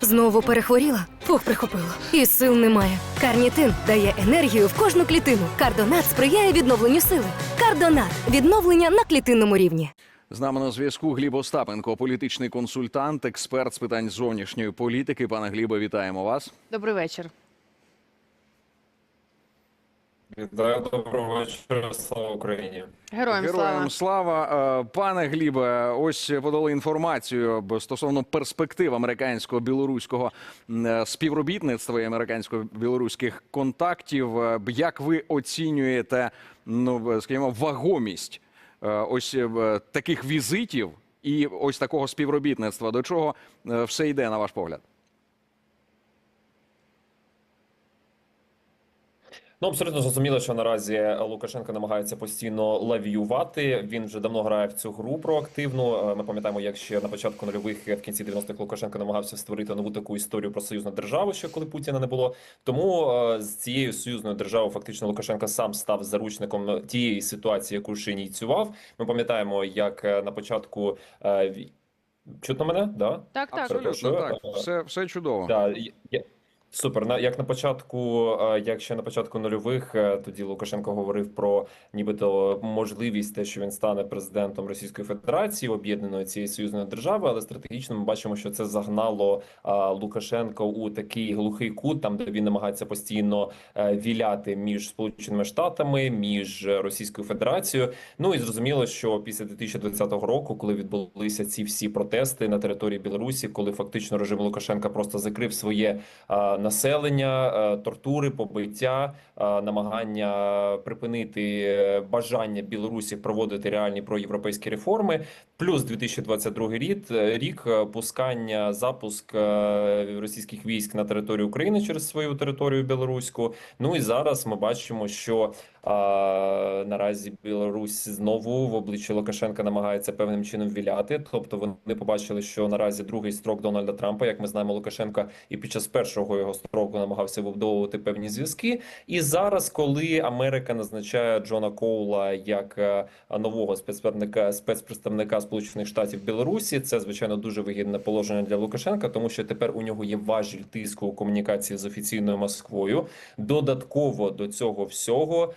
Знову перехворіла? Фух, прихопило. І сил немає. Карнітин дає енергію в кожну клітину. Кардонат сприяє відновленню сили. Кардонат відновлення на клітинному рівні. З нами на зв'язку Гліб Остапенко, політичний консультант, експерт з питань зовнішньої політики. Пане Глібе, вітаємо вас. Добрий вечір. Вітаю, доброго вечора, слава Україні. Героям, Героям слава. слава. Е, Пане Глібе, ось подали інформацію стосовно перспектив американсько-білоруського е, співробітництва і американсько-білоруських контактів. Е, Як ви оцінюєте, ну скажімо, вагомість ось таких візитів і ось такого співробітництва? До чого все йде, на ваш погляд? Ну абсолютно зрозуміло, що наразі Лукашенко намагається постійно лавіювати. Він вже давно грає в цю гру проактивну. Е, Ми пам'ятаємо, як ще на початку нульових е, в кінці 90-х Лукашенко намагався створити нову таку історію про союзну державу, ще коли Путіна не було. Тому е, з цією союзною державою фактично Лукашенко сам став заручником тієї ситуації, яку ще ініціював. Ми пам'ятаємо, як на початку чутно мене, да? Так, так. Абсолютно так. Все, все чудово. Да, я- Супер. На як на початку, е, як ще на початку нульових, е, тоді Лукашенко говорив про нібито можливість те, що він стане президентом Російської Федерації, об'єднаної цієї союзної держави, але стратегічно ми бачимо, що це загнало а, Лукашенко у такий глухий кут, там де він намагається постійно е, віляти між Сполученими Штатами, між е, Російською Федерацією. Ну і зрозуміло, що після 2020 року, коли відбулися ці всі протести на території Білорусі, коли фактично режим Лукашенка просто закрив своє населення, е, тортури, побиття, намагання припинити е, бажання Білорусі проводити реальні проєвропейські реформи, плюс 2022 рік, е, рік е, пускання, запуск е, російських військ на територію України через свою територію білоруську. Ну і зараз ми бачимо, що а, наразі Білорусь знову в обличчі Лукашенка намагається певним чином віляти. Тобто вони побачили, що наразі другий строк Дональда Трампа, як ми знаємо, Лукашенко і під час першого його строку намагався вибудовувати певні зв'язки. І зараз, коли Америка назначає Джона Коула як е, нового спецпредставника спецпредставника Сполучених Штатів Білорусі, це звичайно дуже вигідне положення для Лукашенка, тому що тепер у нього є важіль тиску у комунікації з офіційною Москвою. Додатково до цього всього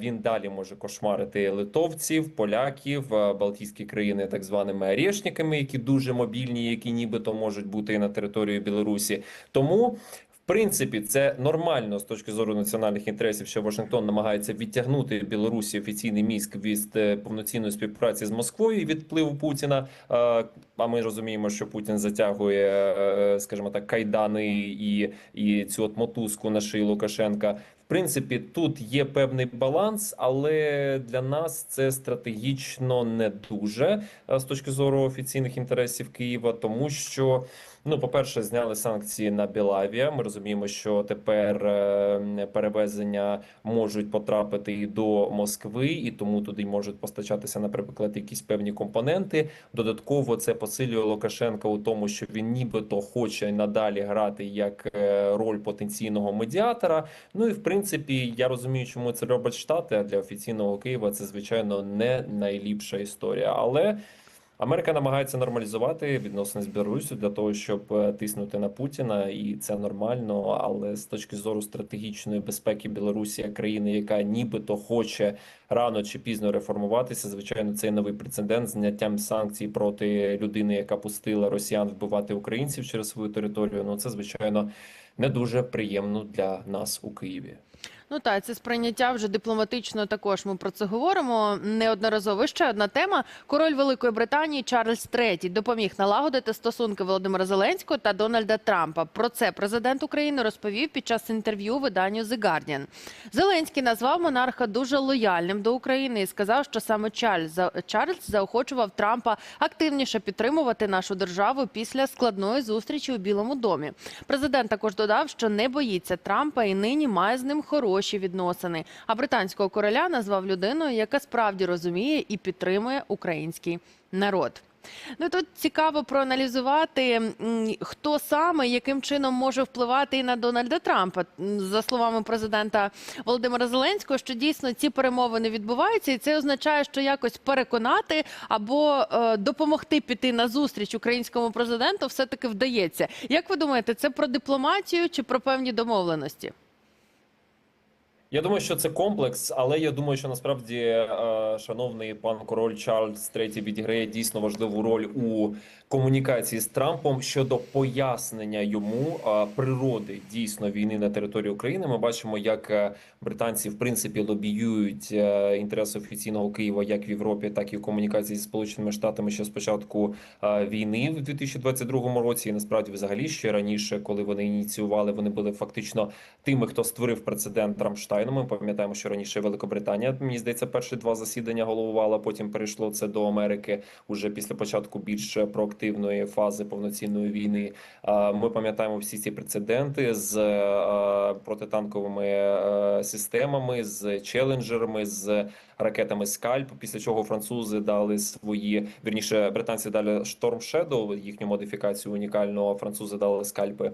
він далі може кошмарити литовців, поляків, балтійські країни так званими орешниками, які дуже мобільні, які нібито можуть бути і на території Білорусі. Тому. В принципі, це нормально з точки зору національних інтересів, що Вашингтон намагається відтягнути Білорусі офіційний мізк від е, повноцінної співпраці з Москвою і від впливу Путіна. Е, А ми розуміємо, що Путін затягує, е, скажімо так, кайдани і, і цю от мотузку на шиї Лукашенка. Принципі, тут є певний баланс, але для нас це стратегічно не дуже е, з точки зору офіційних інтересів Києва, тому що. Ну, по-перше, зняли санкції на Білавія. Ми розуміємо, що тепер е, перевезення можуть потрапити і до Москви, і тому туди можуть постачатися, наприклад, якісь певні компоненти. Додатково це посилює Лукашенка у тому, що він нібито хоче надалі грати як е, роль потенційного медіатора. Ну і в принципі, я розумію, чому це роблять штати. А для офіційного Києва це звичайно не найліпша історія, але. Америка намагається нормалізувати відносини з Білоруссю для того, щоб е, тиснути на Путіна, і це нормально. Але з точки зору стратегічної безпеки Білорусі, країни, яка нібито хоче рано чи пізно реформуватися, звичайно, цей новий прецедент зняттям санкцій проти людини, яка пустила росіян вбивати українців через свою територію. Ну це звичайно не дуже приємно для нас у Києві. Ну так, це сприйняття вже дипломатично. Також ми про це говоримо неодноразово. І Ще одна тема: король Великої Британії Чарльз III допоміг налагодити стосунки Володимира Зеленського та Дональда Трампа. Про це президент України розповів під час інтерв'ю виданню The Guardian. Зеленський назвав монарха дуже лояльним до України і сказав, що саме Чарльз Чарльз заохочував Трампа активніше підтримувати нашу державу після складної зустрічі у Білому домі. Президент також додав, що не боїться Трампа і нині має з ним хороші відносини. А британського короля назвав людиною, яка справді розуміє і підтримує український народ. Ну тут цікаво проаналізувати, хто саме яким чином може впливати і на Дональда Трампа. За словами президента Володимира Зеленського, що дійсно ці перемовини відбуваються, і це означає, що якось переконати або е, допомогти піти на зустріч українському президенту все таки вдається. Як ви думаєте, це про дипломатію чи про певні домовленості? Я думаю, що це комплекс, але я думаю, що насправді е, шановний пан король Чарльз III відіграє дійсно важливу роль у комунікації з Трампом щодо пояснення йому е, природи дійсно війни на території України. Ми бачимо, як е, британці в принципі лобіюють інтереси офіційного Києва як в Європі, так і в комунікації з Сполученими Штатами ще з початку війни в 2022 році. І насправді, взагалі, ще раніше, коли вони ініціювали, вони були фактично тими, хто створив прецедент Рамштайну. Ми пам'ятаємо, що раніше Великобританія, мені здається, перші два засідання головувала. Потім перейшло це до Америки уже після початку більш проактивної фази повноцінної війни. Ми пам'ятаємо всі ці прецеденти з е, протитанковими е, системами, з челенджерами, з ракетами Скальп. Після чого французи дали свої вірніше, британці дали Storm Shadow, їхню модифікацію унікального. Французи дали скальпи.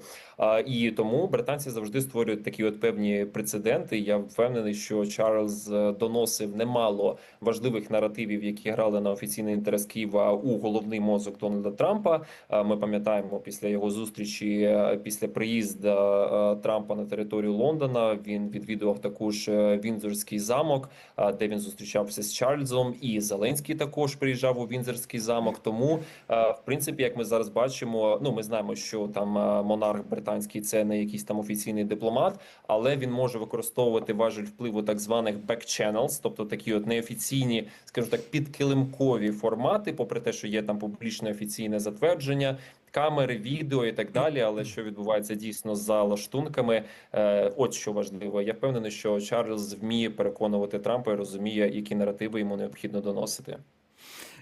І тому британці завжди створюють такі от певні прецеденти. Я впевнений, що Чарльз е, доносив немало важливих наративів, які грали на офіційний інтерес Києва у головний мозок Дональда Трампа. Ми пам'ятаємо після його зустрічі, е, після приїзду е, Трампа на територію Лондона. Він відвідував також е, Віндзорський замок, де він зустрічався з Чарльзом, і Зеленський також приїжджав у Віндзорський замок. Тому, е, в принципі, як ми зараз бачимо, ну ми знаємо, що там е, монарх британський це не якийсь там офіційний дипломат, але він може використовувати важель впливу так званих back channels, тобто такі от неофіційні, скажімо так, підкилимкові формати, попри те, що є там публічне офіційне затвердження. Камери, відео і так далі, але що відбувається дійсно за лаштунками, е, от що важливо. Я впевнений, що Чарльз вміє переконувати Трампа і розуміє, які наративи йому необхідно доносити.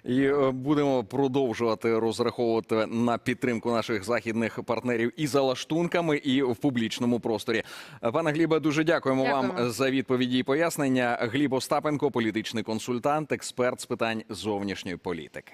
І е, будемо продовжувати розраховувати на підтримку наших західних партнерів і за лаштунками, і в публічному просторі. Пане Глібе, дуже дякуємо, Дякуємо. вам за відповіді і пояснення. Гліб Остапенко, політичний консультант, експерт з питань зовнішньої політики.